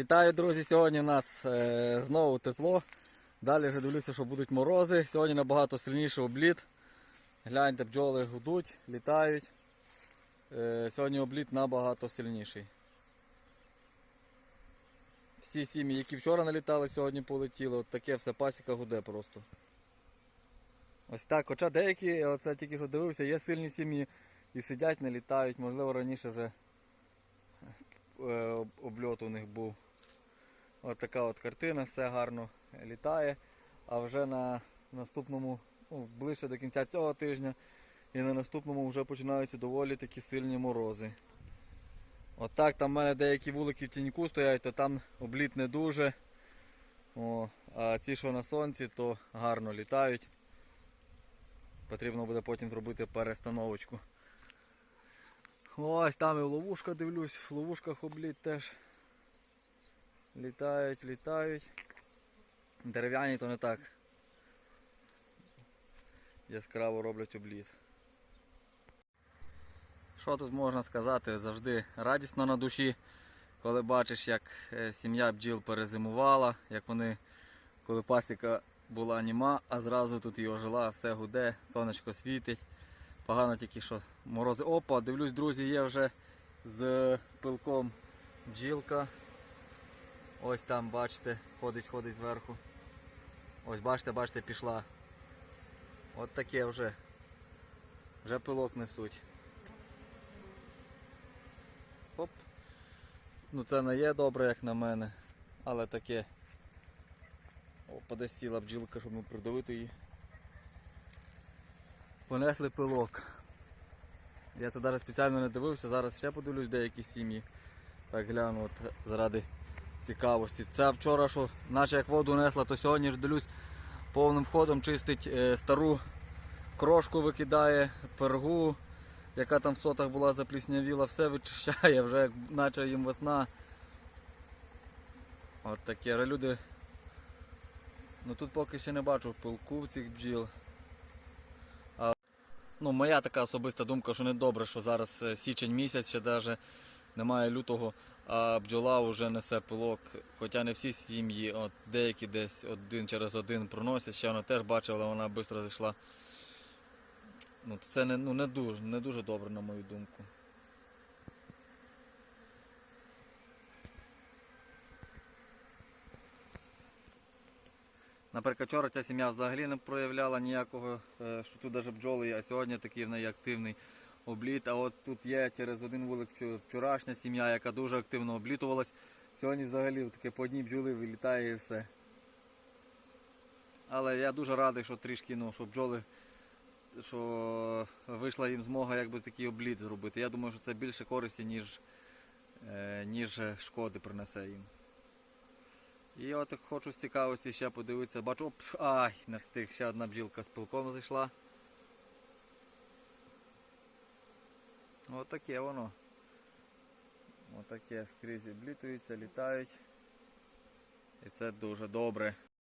Вітаю, друзі! Сьогодні у нас е, знову тепло. Далі вже дивлюся, що будуть морози. Сьогодні набагато сильніший обліт. Гляньте, бджоли гудуть, літають. Е, сьогодні обліт набагато сильніший. Всі сім'ї, які вчора налітали, сьогодні полетіли. От таке все пасіка гуде просто. Ось так, хоча деякі, оце тільки що дивився, є сильні сім'ї і сидять, не літають, можливо раніше вже е, обльот у них був. От така от картина, все гарно літає. А вже на наступному, ну, ближче до кінця цього тижня і на наступному вже починаються доволі такі сильні морози. От так там в мене деякі вулики в тіньку стоять, то там обліт не дуже. О, а ті, що на сонці, то гарно літають. Потрібно буде потім зробити перестановочку. Ось там і ловушка дивлюсь, в ловушках обліт теж літають, літають. Дерев'яні то не так. Яскраво роблять обліт. Що тут можна сказати? Завжди радісно на душі, коли бачиш, як е, сім'я бджіл перезимувала, як вони, коли пасіка була німа, а зразу тут і ожила, все гуде, сонечко світить. Погано тільки що морози. Опа, дивлюсь, друзі, є вже з пилком бджілка. Ось там, бачите, ходить, ходить зверху. Ось бачите, бачите, пішла. От таке вже. Вже пилок несуть. Оп. Ну це не є добре, як на мене. Але таке. Опа, десь бджілка, щоб не придавити її. Понесли пилок. Я це навіть спеціально не дивився, зараз ще подивлюсь деякі сім'ї. Так гляну от заради цікавості. Це вчора, що наче як воду несла, то сьогодні ж дивлюсь повним ходом чистить е, стару крошку викидає, пергу, яка там в сотах була запліснявіла, все вичищає, вже як наче їм весна. От таке. Люди. Ну тут поки ще не бачу пилку цих бджіл. Ну, моя така особиста думка, що не добре, що зараз е, січень місяць, ще навіть немає лютого, а бджола вже несе пилок. Хоча не всі сім'ї, от деякі десь один через один проносять, ще вона теж бачила, але вона швидко зайшла. Ну, це не, ну, не, дуже, не дуже добре, на мою думку. Наприклад, вчора ця сім'я взагалі не проявляла ніякого, е, що тут навіть бджоли, а сьогодні такий в неї активний обліт. А от тут є через один вулик вчорашня сім'я, яка дуже активно облітувалась. Сьогодні взагалі таке по одній бджоли вилітає і все. Але я дуже радий, що трішки, ну, що бджоли, що вийшла їм змога якби такий обліт зробити. Я думаю, що це більше користі, ніж, е, ніж шкоди принесе їм. І от хочу з цікавості ще подивитися. Бачу, оп, ай, не встиг, ще одна бджілка з пилком зайшла. Отаке воно. Отаке скрізь облітуються, літають. І це дуже добре.